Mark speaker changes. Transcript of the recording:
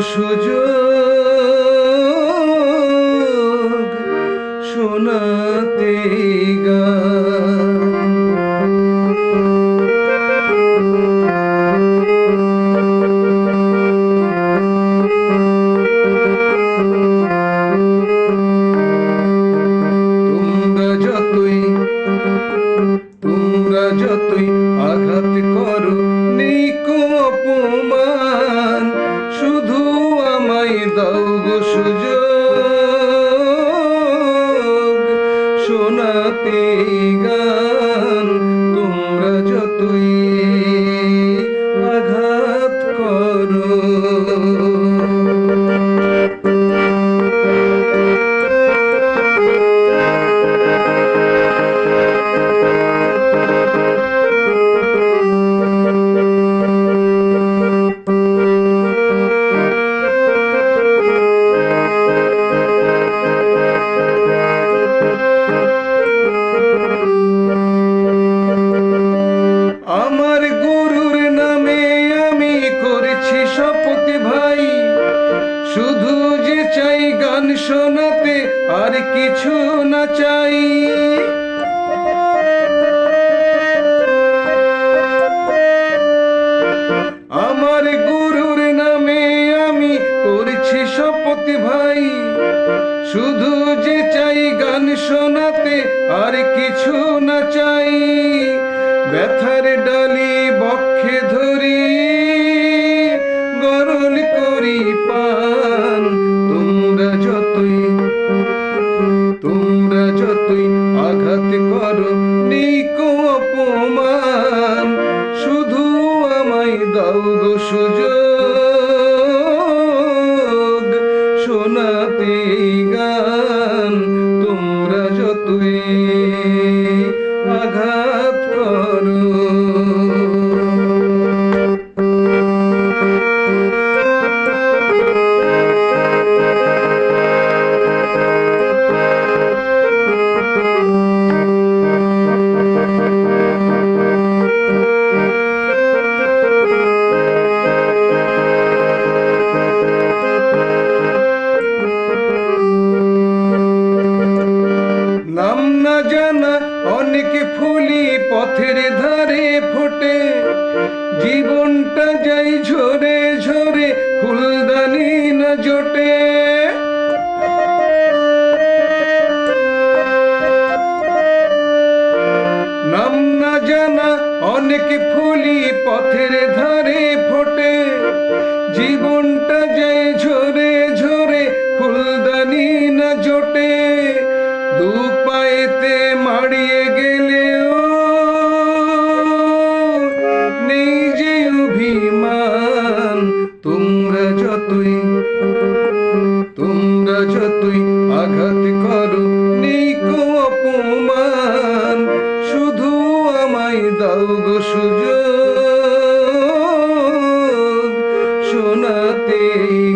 Speaker 1: 说着 শুধু যে চাই গান শোনাতে আর কিছু না চাই। আমার গুরুর নামে আমি করছি শপথ ভাই। শুধু যে চাই গান শোনাতে আর কিছু না চাই। ব্যথার ডালি বক্ষে ধরি অপমান শুধু আমায় দাও গো সুযোগ। ফুলি পথের ধারে ফোটে। জীবনটা যাই ঝরে ঝরে ফুলদানি না জোটে। নাম না জানা অনেক ফুলি পথের ধারে ফোটে। জীবনটা ঝরে ঝরে তে